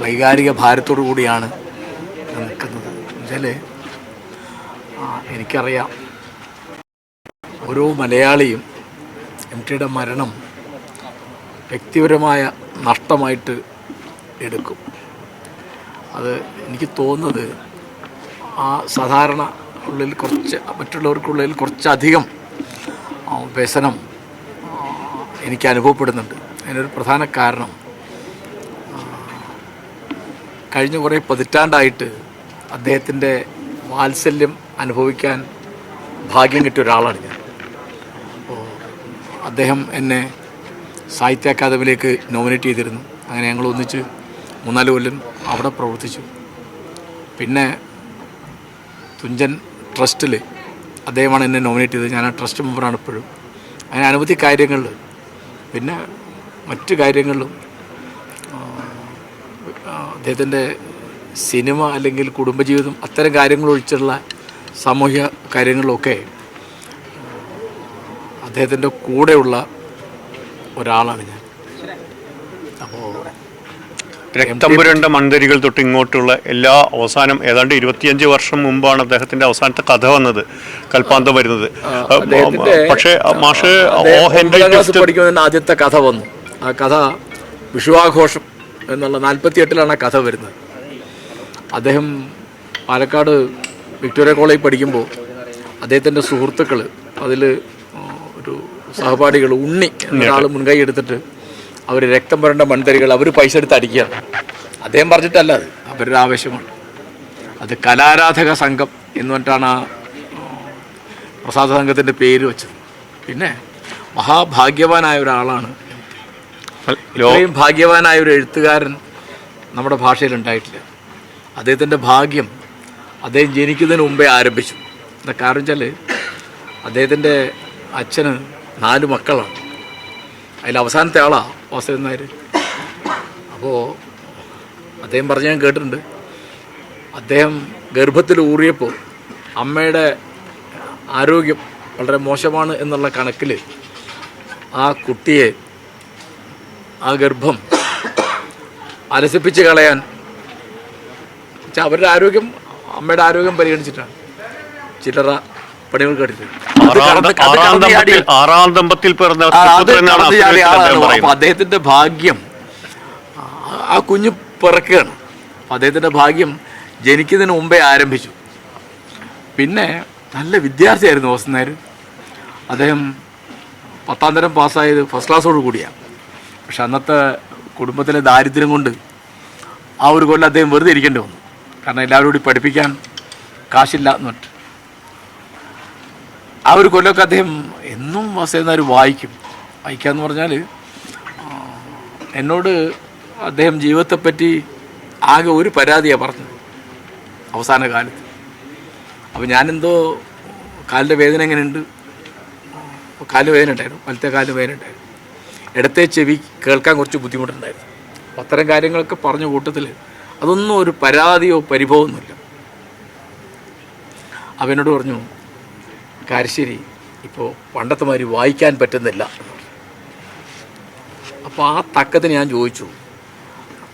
വൈകാരിക ഭാരത്തോടു കൂടിയാണ് നിൽക്കുന്നത്. എന്നുവെച്ചാൽ എനിക്കറിയാം. ഓരോ മലയാളിയും എം ടിയുടെ മരണം വ്യക്തിപരമായ നഷ്ടമായിട്ട് എടുക്കും. അത് എനിക്ക് തോന്നുന്നത് ആ സാധാരണ ഉള്ളിൽ കുറച്ച് മറ്റുള്ളവർക്കുള്ളിൽ കുറച്ചധികം വ്യസനം എനിക്ക് അനുഭവപ്പെടുന്നുണ്ട്. അതിനൊരു പ്രധാന കാരണം കഴിഞ്ഞ കുറേ പതിറ്റാണ്ടായിട്ട് അദ്ദേഹത്തിന്റെ വാത്സല്യം അനുഭവിക്കാൻ ഭാഗ്യം കിട്ടിയ ഒരാളാണ് ഞാൻ. അപ്പോൾ അദ്ദേഹം എന്നെ സാഹിത്യ അക്കാദമിയിലേക്ക് നോമിനേറ്റ് ചെയ്തിരുന്നു. അങ്ങനെ ഞങ്ങൾ ഒന്നിച്ച് മൂന്നാൽ കൊല്ലം അവിടെ പ്രവർത്തിച്ചു. പിന്നെ തുഞ്ചൻ ട്രസ്റ്റിൽ അദ്ദേഹമാണ് എന്നെ നോമിനേറ്റ് ചെയ്തത്. ഞാൻ ആ ട്രസ്റ്റ് മെമ്പറാണ് ഇപ്പോഴും. അങ്ങനെ അനവധി കാര്യങ്ങളിൽ പിന്നെ മറ്റു കാര്യങ്ങളിലും അദ്ദേഹത്തിന്റെ സിനിമ അല്ലെങ്കിൽ കുടുംബജീവിതം അത്തരം കാര്യങ്ങൾ ഒഴിച്ചുള്ള സാമൂഹ്യ കാര്യങ്ങളിലൊക്കെ അദ്ദേഹത്തിന്റെ കൂടെയുള്ള ഒരാളാണ് ഞാൻ. അപ്പോൾ രക്തംപുരണ്ട മൺതരികൾ തൊട്ട് ഇങ്ങോട്ടുള്ള എല്ലാ അവസാനം ഏതാണ്ട് ഇരുപത്തിയഞ്ച് വർഷം മുമ്പാണ് അദ്ദേഹത്തിന്റെ അവസാനത്തെ കഥ വന്നത് കൽപ്പാന്തം വരുന്നത്. പക്ഷേ മാഷ് ഓ ഹെൻറി പഠിക്കുന്നതിന് ആദ്യത്തെ കഥ വന്നു. ആ കഥ വിഷുവാഘോഷം എന്നുള്ള നാൽപ്പത്തി എട്ടിലാണ് ആ കഥ വരുന്നത്. അദ്ദേഹം പാലക്കാട് വിക്ടോറിയ കോളേജിൽ പഠിക്കുമ്പോൾ അദ്ദേഹത്തിന്റെ സുഹൃത്തുക്കൾ അതിൽ ഒരു സഹപാഠികൾ ഉണ്ണി എന്നൊരാൾ മുൻകൈ എടുത്തിട്ട് അവർ രക്തം വരേണ്ട മൺതരികൾ അവർ പൈസ എടുത്ത് അടിക്കുകയാണ് അദ്ദേഹം പറഞ്ഞിട്ടല്ല അത്. അവരുടെ ആവശ്യമാണ്. അത് കലാരാധക സംഘം എന്ന് പറഞ്ഞിട്ടാണ് ആ പ്രസാദ സംഘത്തിന്റെ പേര് വെച്ചത്. പിന്നെ മഹാഭാഗ്യവാനായ ഒരാളാണ് ഇത്രയും ഭാഗ്യവാനായ ഒരു എഴുത്തുകാരൻ നമ്മുടെ ഭാഷയിൽ ഉണ്ടായിട്ടില്ല. അദ്ദേഹത്തിന്റെ ഭാഗ്യം അദ്ദേഹം ജനിക്കുന്നതിന് മുമ്പേ ആരംഭിച്ചു. എന്താ കാരണം വെച്ചാൽ അദ്ദേഹത്തിന്റെ അച്ഛന് നാല് മക്കളാണ്. അതിൽ അവസാനത്തെ ആളാണ് വാസുദേവൻ നായർ അപ്പോൾ അദ്ദേഹം പറഞ്ഞ് ഞാൻ കേട്ടിട്ടുണ്ട്. അദ്ദേഹം ഗർഭത്തിൽ ഊറിയപ്പോൾ അമ്മയുടെ ആരോഗ്യം വളരെ മോശമാണ് എന്നുള്ള കണക്കിൽ ആ കുട്ടിയെ ആ ഗർഭം അലസിപ്പിച്ച് കളയാൻ. പക്ഷെ അവരുടെ ആരോഗ്യം അമ്മയുടെ ആരോഗ്യം പരിഗണിച്ചിട്ടാണ്. ചില്ലറ പണികൾ കേട്ടിട്ടുണ്ട് അദ്ദേഹത്തിന്റെ ഭാഗ്യം ആ, കുഞ്ഞ് പിറക്കുകയാണ്. അദ്ദേഹത്തിന്റെ ഭാഗ്യം ജനിക്കുന്നതിന് മുമ്പേ ആരംഭിച്ചു. പിന്നെ നല്ല വിദ്യാർത്ഥിയായിരുന്നു നായർ അദ്ദേഹം പത്താം തരം പാസ്സായത് ഫസ്റ്റ് ക്ലാസ്സോട് കൂടിയാണ്. പക്ഷെ അന്നത്തെ കുടുംബത്തിലെ ദാരിദ്ര്യം കൊണ്ട് ആ ഒരു കൊല്ലം അദ്ദേഹം വെറുതെ ഇരിക്കേണ്ടി വന്നു. കാരണം എല്ലാവരും കൂടി പഠിപ്പിക്കാൻ കാശില്ല എന്ന് പറഞ്ഞിട്ട്. ആ ഒരു കൊല്ലമൊക്കെ അദ്ദേഹം എന്നും വസേനാർ വായിക്കും. വായിക്കാന്ന് പറഞ്ഞാൽ ആ, എന്നോട് അദ്ദേഹം ജീവിതത്തെപ്പറ്റി ആകെ ഒരു പരാതിയാണ് പറഞ്ഞത് അവസാന കാലത്ത്. അപ്പോൾ ഞാനെന്തോ കാലിന്റെ വേദന എങ്ങനെയുണ്ട്? കാലിന് കാൽ വേദന ഉണ്ടായിരുന്നു. വലത്തെ കാലിന് വേദന ഉണ്ടായിരുന്നു. ഇടത്തെ ചെവി കേൾക്കാൻ കുറച്ച് ബുദ്ധിമുട്ടുണ്ടായിരുന്നു. അപ്പോൾ അത്തരം കാര്യങ്ങളൊക്കെ പറഞ്ഞ കൂട്ടത്തിൽ അതൊന്നും ഒരു പരാതിയോ പരിഭവമൊന്നുമില്ല. അവനോട് പറഞ്ഞു കാരശ്ശേരി ഇപ്പോൾ പണ്ടത്തെ വായിക്കാൻ പറ്റുന്നില്ല. അപ്പോൾ ആ തക്കത്തിന് ഞാൻ ചോദിച്ചു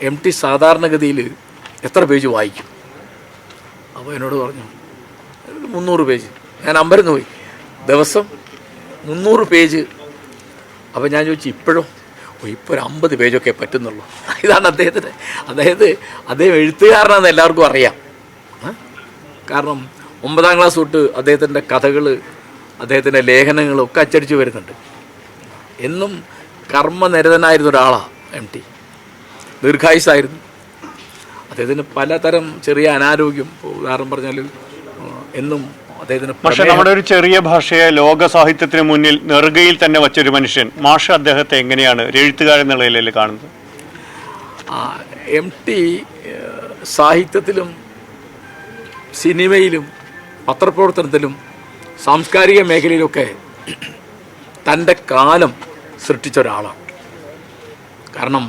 എം ടി സാധാരണഗതിയിൽ എത്ര പേജ് വായിക്കും? അപ്പോൾ എന്നോട് പറഞ്ഞു "ഒരു മുന്നൂറ് പേജ്. ഞാൻ അമ്പരന്ന് പോയി. ദിവസം മുന്നൂറ് പേജ് അപ്പോൾ ഞാൻ ചോദിച്ചു ഇപ്പോഴും? ഇപ്പോൾ ഒരു അമ്പത് പേജൊക്കെ പറ്റുന്നുള്ളൂ. ഇതാണ് അദ്ദേഹത്തിന് അതായത് അദ്ദേഹം എഴുത്തുകാരനാണെന്ന് എല്ലാവർക്കും അറിയാം. കാരണം ഒമ്പതാം ക്ലാസ് തൊട്ട് അദ്ദേഹത്തിന്റെ കഥകൾ അദ്ദേഹത്തിന്റെ ലേഖനങ്ങളൊക്കെ അച്ചടിച്ചു വരുന്നുണ്ട്. എന്നും കർമ്മനിരതനായിരുന്ന ഒരാളാണ് എം ടി. ദീർഘായുസായിരുന്നു. അദ്ദേഹത്തിന് പലതരം ചെറിയ അനാരോഗ്യം ഉദാഹരണം പറഞ്ഞാൽ എന്നും അദ്ദേഹത്തിന് പക്ഷെ നമ്മുടെ ഒരു ചെറിയ ഭാഷയെ ലോക സാഹിത്യത്തിന് മുന്നിൽ നെറുകയിൽ തന്നെ വച്ചൊരു മനുഷ്യൻ മാഷ അദ്ദേഹത്തെ എങ്ങനെയാണ് എഴുത്തുകാരൻ എന്നുള്ള നിലയിൽ കാണുന്നത്? എം ടി സാഹിത്യത്തിലും സിനിമയിലും പത്രപ്രവർത്തനത്തിലും സാംസ്കാരിക മേഖലയിലൊക്കെ തന്റെ കാലം സൃഷ്ടിച്ച ഒരാളാണ്. കാരണം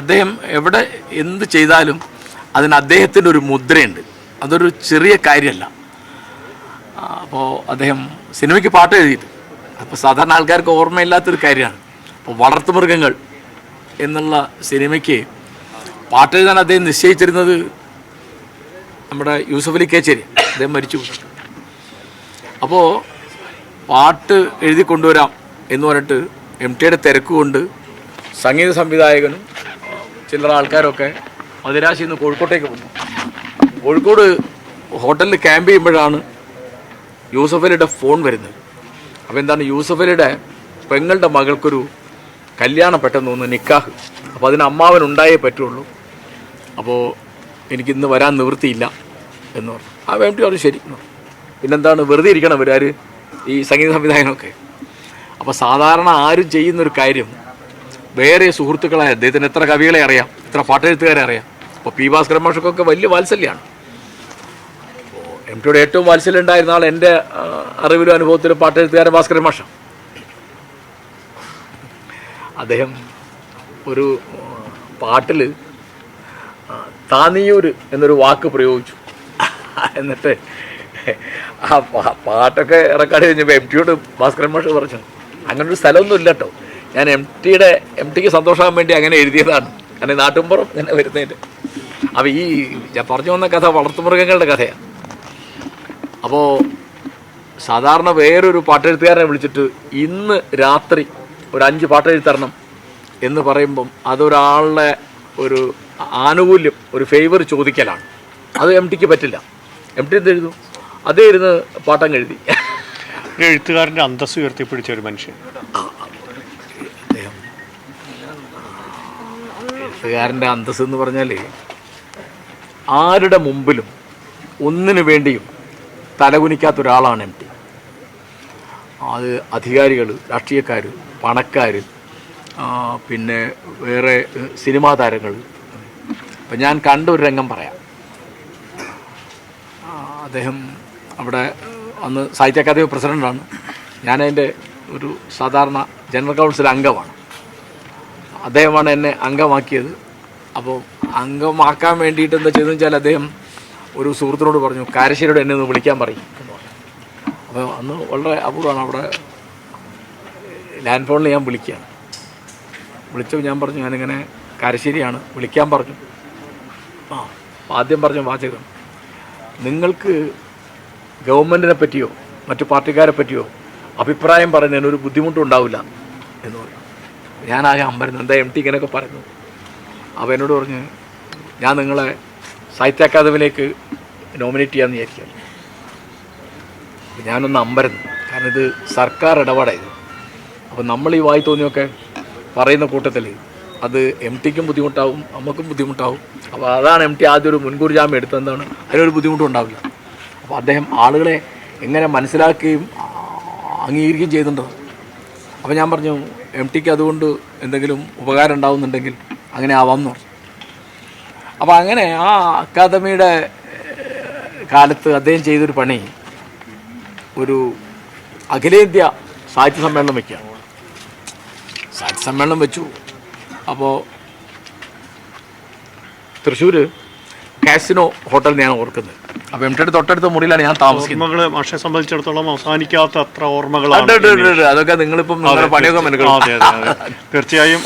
അദ്ദേഹം എവിടെ എന്ത് ചെയ്താലും അതിന് അദ്ദേഹത്തിന്റെ ഒരു മുദ്രയുണ്ട്. അതൊരു ചെറിയ കാര്യമല്ല. അപ്പോൾ അദ്ദേഹം സിനിമയ്ക്ക് പാട്ട് എഴുതിയിട്ട്. അപ്പോൾ സാധാരണ ആൾക്കാർക്ക് ഓർമ്മയില്ലാത്തൊരു കാര്യമാണ്. അപ്പോൾ വളർത്തുമൃഗങ്ങൾ എന്നുള്ള സിനിമയ്ക്ക് പാട്ട് എഴുതാൻ അദ്ദേഹം നിശ്ചയിച്ചിരുന്നത് നമ്മുടെ യൂസഫ് അലി കേച്ചേരി. അദ്ദേഹം മരിച്ചു. അപ്പോൾ പാട്ട് എഴുതി കൊണ്ടുവരാം എന്ന് പറഞ്ഞിട്ട് എം ടിയുടെ തിരക്ക് കൊണ്ട് സംഗീത സംവിധായകനും ചില്ലറ ആൾക്കാരൊക്കെ മദിരാശിയിൽ നിന്ന് കോഴിക്കോട്ടേക്ക് വന്നു. കോഴിക്കോട് ഹോട്ടലിൽ ക്യാമ്പ് ചെയ്യുമ്പോഴാണ് യൂസഫ് അലിയുടെ ഫോൺ വരുന്നത്. അപ്പോൾ എന്താണ് യൂസഫലിയുടെ പെങ്ങളുടെ മകൾക്കൊരു കല്യാണം പെട്ടെന്ന് തോന്നുന്നു നിക്കാഹ്. അപ്പോൾ അതിന് അമ്മാവൻ ഉണ്ടായേ പറ്റുള്ളൂ. അപ്പോൾ എനിക്കിന്ന് വരാൻ നിവൃത്തിയില്ല എന്ന് പറഞ്ഞു. ആ വേണ്ടി അവർ ശരി പിന്നെന്താണ് വെറുതെ ഇരിക്കണം ഇവരാർ ഈ സംഗീത സംവിധായകനൊക്കെ. അപ്പോൾ സാധാരണ ആരും ചെയ്യുന്നൊരു കാര്യം വേറെ സുഹൃത്തുക്കളായ അദ്ദേഹത്തിന് എത്ര കവികളെ അറിയാം എത്ര പാട്ടെഴുത്തുകാരെ അറിയാം. അപ്പോൾ പി ഭാസ്കരൻ വലിയ വാത്സല്യമാണ് എം ടിയുടെ ഏറ്റവും വാത്സല്യം ഉണ്ടായിരുന്ന ആൾ എന്റെ അറിവിലും അനുഭവത്തിലും പാട്ടെഴുത്തുകാരൻ ഭാസ്കരൻ മാഷ. അദ്ദേഹം ഒരു പാട്ടിൽ താനിയൂർ എന്നൊരു വാക്ക് പ്രയോഗിച്ചു. എന്നിട്ട് ആ പാട്ടൊക്കെ റെക്കോർഡ് കഴിഞ്ഞപ്പോൾ എം ടിയോട് ഭാസ്കരൻ മാഷ് പറഞ്ഞു അങ്ങനെ ഒരു സ്ഥലമൊന്നും ഇല്ല കേട്ടോ ഞാൻ എം ടിയുടെ എം ടിക്ക് സന്തോഷമാകാൻ വേണ്ടി അങ്ങനെ എഴുതിയതാണ്. കാരണം നാട്ടുമ്പുറം ഇങ്ങനെ വരുന്നതിന്റെ അപ്പോൾ ഈ ഞാൻ പറഞ്ഞു വന്ന കഥ വളർത്തുമൃഗങ്ങളുടെ കഥയാണ് അപ്പോൾ സാധാരണ വേറൊരു പാട്ടെഴുത്തുകാരനെ വിളിച്ചിട്ട് ഇന്ന് രാത്രി ഒരു അഞ്ച് പാട്ടെഴുത്തരണം എന്ന് പറയുമ്പം അതൊരാളുടെ ഒരു ആനുകൂല്യം ഒരു ഫേവർ ചോദിക്കലാണ്. അത് എം ടിക്ക് പറ്റില്ല. എം ടി എന്ത് എഴുതും? അതേ ഇരുന്ന് പാട്ടം എഴുതി എഴുത്തുകാരന്റെ അന്തസ് ഉയർത്തിപ്പിടിച്ച ഒരു മനുഷ്യൻ. എഴുത്തുകാരന്റെ അന്തസ് എന്ന് പറഞ്ഞാൽ ആരുടെ മുമ്പിലും ഒന്നിനു വേണ്ടിയും തലകുനിക്കാത്ത ഒരാളാണ് എം ടി. അത് അധികാരികൾ രാഷ്ട്രീയക്കാർ പണക്കാർ പിന്നെ വേറെ സിനിമാ താരങ്ങൾ അപ്പം ഞാൻ കണ്ട ഒരു രംഗം പറയാം. അദ്ദേഹം അവിടെ അന്ന് സാഹിത്യ അക്കാദമി പ്രസിഡന്റാണ് ഞാനതിന്റെ ഒരു സാധാരണ ജനറൽ കൗൺസിൽ അംഗമാണ്. അദ്ദേഹമാണ് എന്നെ അംഗമാക്കിയത്. അപ്പോൾ അംഗമാക്കാൻ വേണ്ടിയിട്ട് എന്താ ചെയ്തതെന്ന് വെച്ചാൽ അദ്ദേഹം ഒരു സുഹൃത്തിനോട് പറഞ്ഞു കാരശ്ശേരിയോട് എന്നെ ഒന്ന് വിളിക്കാൻ പറയും. അപ്പോൾ അന്ന് വളരെ അപൂർവമാണ് അവിടെ ലാൻഡ് ഫോണിൽ ഞാൻ വിളിക്കുകയാണ്. വിളിച്ചപ്പോൾ ഞാൻ പറഞ്ഞു ഞാനിങ്ങനെ കാരശ്ശേരിയാണ് വിളിക്കാൻ പറഞ്ഞു. ആ ആദ്യം പറഞ്ഞ വാചകം നിങ്ങൾക്ക് ഗവൺമെന്റിനെ പറ്റിയോ മറ്റു പാർട്ടിക്കാരെ പറ്റിയോ അഭിപ്രായം പറയുന്നതിന് ഒരു ബുദ്ധിമുട്ടും ഉണ്ടാവില്ല എന്ന് പറഞ്ഞു. ഞാനാകെ അമ്പരുന്നു എന്താ എം ടി ഇങ്ങനെയൊക്കെ പറഞ്ഞു അപ്പോൾ എന്നോട് പറഞ്ഞ് ഞാൻ നിങ്ങളെ സാഹിത്യ അക്കാദമിയിലേക്ക് നോമിനേറ്റ് ചെയ്യാമെന്ന് വിചാരിക്കുക ഞാനൊന്ന് അമ്പരന്നു. കാരണം ഇത് സർക്കാർ ഇടപാടായത് അപ്പോൾ നമ്മൾ ഈ വായി തോന്നിയൊക്കെ പറയുന്ന കൂട്ടത്തിൽ അത് എം ടിക്കും ബുദ്ധിമുട്ടാവും നമുക്കും ബുദ്ധിമുട്ടാവും. അപ്പോൾ അതാണ് എം ടി ആദ്യം ഒരു മുൻകൂർ ജാമ്യം എടുത്തതെന്നാണ്. അതിനൊരു ബുദ്ധിമുട്ടും ഉണ്ടാവില്ല. അപ്പോൾ അദ്ദേഹം ആളുകളെ എങ്ങനെ മനസ്സിലാക്കുകയും അംഗീകരിക്കുകയും ചെയ്യുന്നുണ്ടോ അപ്പോൾ ഞാൻ പറഞ്ഞു എം ടിക്ക് അതുകൊണ്ട് എന്തെങ്കിലും ഉപകാരം ഉണ്ടാവുന്നുണ്ടെങ്കിൽ അങ്ങനെ ആവാമെന്ന് പറഞ്ഞു. അപ്പോൾ അങ്ങനെ ആ അക്കാദമിയുടെ കാലത്ത് അദ്ദേഹം ചെയ്തൊരു പണി. ഒരു അഖിലേന്ത്യാ സാഹിത്യ സമ്മേളനം വെക്കുക സാഹിത്യ സമ്മേളനം വെച്ചു. അപ്പോൾ തൃശ്ശൂർ കാസിനോ ഹോട്ടൽ ഞാൻ ഓർക്കുന്നത്. അപ്പോൾ എം തൊട്ടടുത്ത മുറിയിലാണ് ഞാൻ താമസിക്കുന്നത്. മാഷെ സംബന്ധിച്ചിടത്തോളം അവസാനിക്കാത്ത അത്ര ഓർമ്മകളാണ്. അതൊക്കെ നിങ്ങളിപ്പം പണിയൊക്കെ തീർച്ചയായും